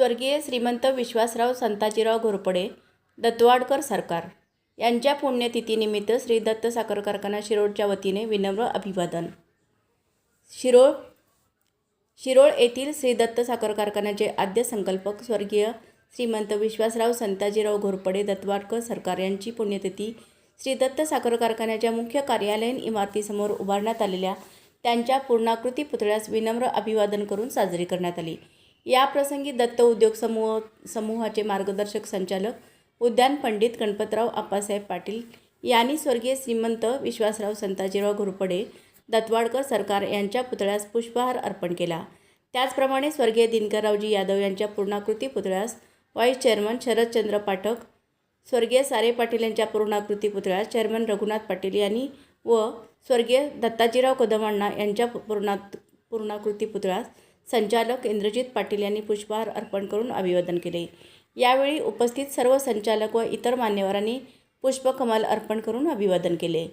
स्वर्गीय श्रीमंत विश्वासराव संताजीराव घोरपडे दत्तवाडकर सरकार. यांच्या पुण्यतिथीनिमित्त श्री दत्त साखर कारखाना शिरोळच्या वतीने विनम्र अभिवादन. शिरोळ शिरोळ येथील श्री दत्त साखर कारखान्याचे आद्य संकल्पक स्वर्गीय श्रीमंत विश्वासराव संताजीराव घोरपडे दत्तवाडकर सरकार यांची पुण्यतिथी श्री दत्त साखर कारखान्याच्या मुख्य कार्यालयीन इमारतीसमोर उभारण्यात आलेल्या त्यांच्या पूर्णाकृती पुतळ्यास विनम्र अभिवादन करून साजरी करण्यात आली. या प्रसंगी दत्त उद्योग समूह समूहाचे मार्गदर्शक संचालक उद्यान पंडित गणपतराव आप्पासाहेब पाटील यांनी स्वर्गीय श्रीमंत विश्वासराव संताजीराव घोरपडे दत्तवाडकर सरकार यांच्या पुतळ्यास पुष्पहार अर्पण केला. त्याचप्रमाणे स्वर्गीय दिनकररावजी यादव यांच्या पूर्णाकृती पुतळ्यास व्हाईस चेअरमन शरदचंद्र पाठक स्वर्गीय सारे पाटील यांच्या पूर्णाकृती पुतळ्यास चेअरमन रघुनाथ पाटील यांनी व स्वर्गीय दत्ताजीराव कदमांना यांच्या पूर्णा पूर्णाकृती पुतळ्यास संचालक इंद्रजित पाटील यांनी पुष्पहार अर्पण करून अभिवादन केले. यावेळी उपस्थित सर्व संचालक व इतर मान्यवरांनी पुष्पकमल अर्पण करून अभिवादन केले.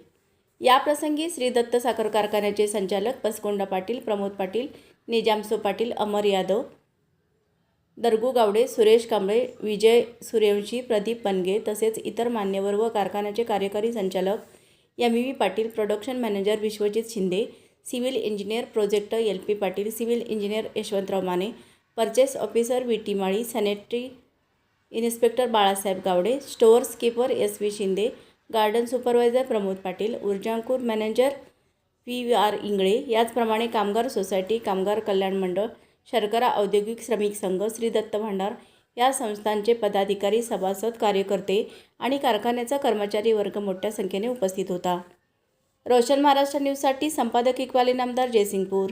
याप्रसंगी श्री दत्त साखर कारखान्याचे संचालक पसकोंडा पाटील प्रमोद पाटील निजामसो पाटील अमर यादव दरगू गावडे सुरेश कांबळे विजय सूर्यवंशी प्रदीप पनगे तसेच इतर मान्यवर व कारखान्याचे कार्यकारी संचालक M V Patil production manager Vishwajit Shinde civil engineer project L P Patil civil engineer Yashwantrao Mane purchase officer V T Mali sanitary inspector Balasaheb Gawade store keeper S V Shinde garden supervisor Pramod Patil Urjankur manager P V R Ingale याचप्रमाणे कामगार society कामगार कल्याण मंडळ शर्करा औद्योगिक श्रमिक संघ श्री दत्त भांडार या संस्थांचे पदाधिकारी सभासद कार्यकर्ते आणि कारखान्याचा कर्मचारी वर्ग मोठ्या संख्येने उपस्थित होता. रोशन महाराष्ट्र न्यूजसाठी संपादक इक्वाली नामदार जयसिंगपूर